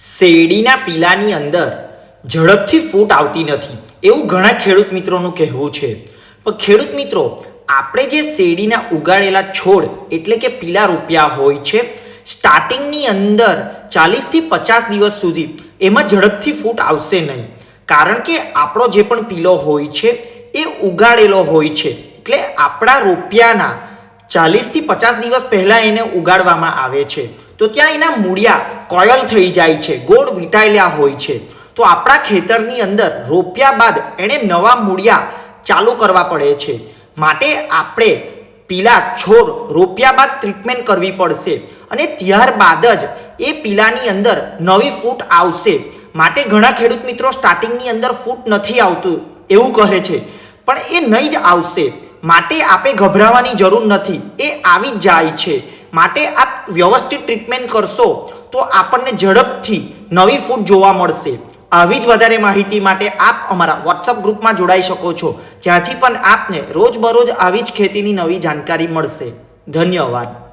શેરડીના પીલાની અંદર ઝડપથી ફૂટ આવતી નથી. એવું ઘણા ખેડૂત મિત્રોનું કહેવું છે. પણ ખેડૂત મિત્રો, આપણે જે શેરડીના ઉગાડેલા છોડ એટલે કે પીલા રૂપિયા હોય છે સ્ટાર્ટિંગની અંદર ચાલીસથી પચાસ દિવસ સુધી એમાં ઝડપથી ફૂટ આવશે નહીં. કારણ કે આપણો જે પણ પીલો હોય છે, એ ઉગાડેલો હોય છે. એટલે આપણા રૂપિયાના ચાલીસથી પચાસ દિવસ પહેલાં એને ઉગાડવામાં આવે છે. તો ત્યાં એના મૂળિયા કોયલ થઈ જાય છે, ગોળ વીંટાયેલા હોય છે. તો આપણા ખેતરની અંદર રોપ્યા બાદ એણે નવા મૂળિયા ચાલુ કરવા પડે છે. માટે આપણે પીલા છોડ રોપ્યા બાદ ટ્રીટમેન્ટ કરવી પડશે અને ત્યારબાદ જ એ પીલાની અંદર નવી ફૂટ આવશે. માટે ઘણા ખેડૂત મિત્રો સ્ટાર્ટિંગની અંદર ફૂટ નથી આવતું એવું કહે છે. પણ એ નહીં જ આવશે. માટે આપણે ગભરાવાની જરૂર નથી. એ આવી જ જાય છે. માટે આપ વ્યવસ્થિત ટ્રીટમેન્ટ કરશો, તો આપણને ઝડપથી નવી ફૂટ જોવા મળશે. આવી જ વધારે માહિતી માટે આપ અમારા વોટ્સઅપ ગ્રુપમાં જોડાઈ શકો છો. જ્યાંથી પણ આપને રોજબરોજ આવી જ ખેતીની નવી જાણકારી મળશે. ધન્યવાદ.